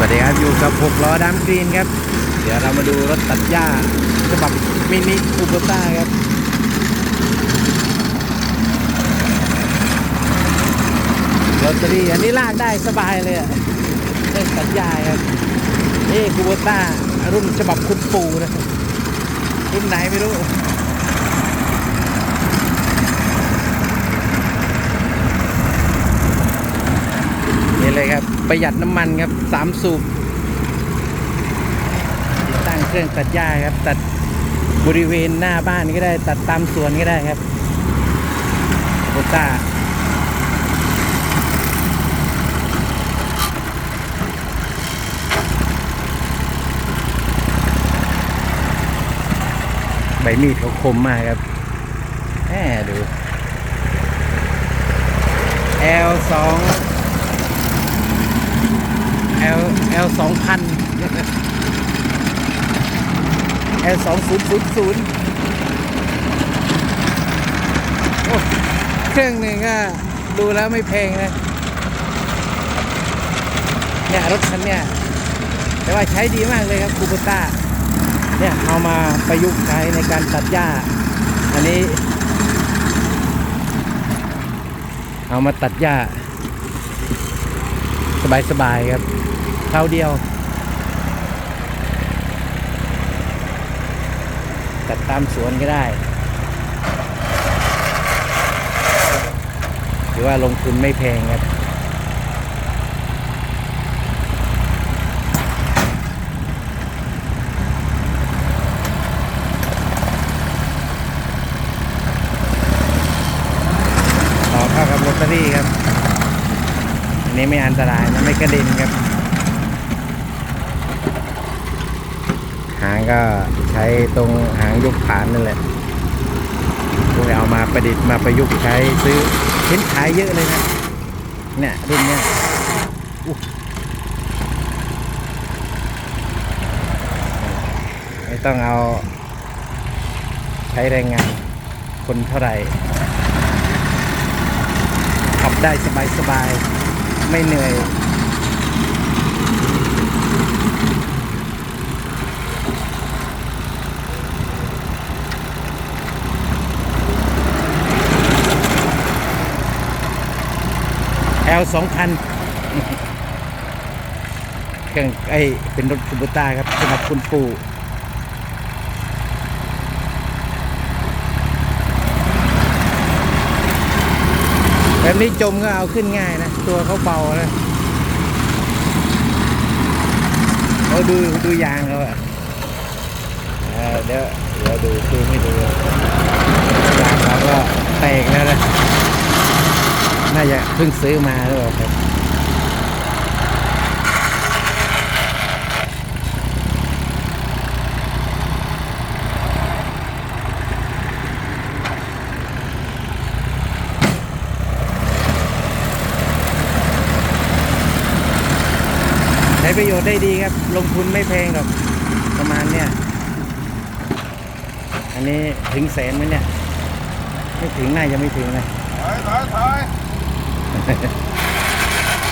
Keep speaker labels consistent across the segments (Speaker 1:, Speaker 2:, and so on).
Speaker 1: สวัสดีครับอยู่กับ 6 ล้อดำกรีนครับ เดี๋ยวเรามาดูรถตัดหญ้าฉบับมินิคูเปอร์ต้าครับรถตรีอันนี้ลากได้สบายเลยอะเครื่องตัดหญ้าครับนี่คูเปอร์ต้ารุ่นฉบับคุณปู่นะรุ่นไหนไม่รู้ นี่เลยครับ ประหยัดน้ำมันครับสามสูบติดตั้งเครื่องตัดหญ้าครับ ตัดบริเวณหน้าบ้านก็ได้ ตัดตามสวนก็ได้ครับโบต้าใบมีดเขาคมมากครับแหมดู L สอง L L สองพัน L สองศูนย์ศูนย์ศูนย์เครื่องหนึ่งก็ดูแล้วไม่แพงนะ เนี่ยรถคันเนี่ย แต่ว่าใช้ดีมากเลยครับคูเปต้า เนี่ยเอามาประยุกต์ใช้ในการตัดหญ้า อันนี้ เอามาตัดหญ้า สบายๆครับ เท่าเดียว ตัดตามสวนก็ได้ หรือว่าลงทุนไม่แพงครับต่อเข้ากับลอตเตอรี่ครับ อันนี้ไม่อันตรายนะไม่กระเด็นครับางก็ใช้ตรงหางยุกฐานนั่นแหละพวกเราเอามาประดิษฐ์มาประยุกต์ใช้ซื้อเห็นขายเยอะเลยนะเนี่ยรุ่นเนี้ยอุ๊ยไม่ต้องเอา ใช้แรงงานคนเท่าไหร่ขับได้สบายๆ ไม่เหนื่อย แอลสองคันเครื่องไอเป็นรถคูโบต้าครับสำหรับคุณปู่แบบนี้จมก็เอาขึ้นง่ายนะ ตัวเขาเบานะเขาดูดูยางเขาอะเอเดี๋ยวเดี๋ยวดูคือไม่ดูยางเขาก็แตกแล้วนะ น่าจะเพิ่งซื้อมาหรือเปล่าครับใช้ประโยชน์ได้ดีครับ ลงทุนไม่แพงหรอกประมาณเนี้ยอันนี้ถึงแสนไหมเนี่ย ไม่ถึงน่าจะไม่ถึงนะ
Speaker 2: ถอยถอยถอย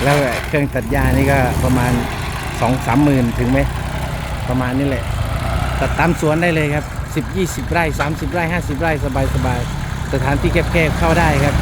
Speaker 1: แล้วเครื่องตัดหญ้านี่ก็ประมาณสองสามหมื่นถึงไหม ประมาณนี้แหละ ตัดตามสวนได้เลยครับสิบยี่สิบไร่สามสิบไร่ห้าสิบไร่สบายสบายๆสถานที่แคบๆเข้าได้ครับ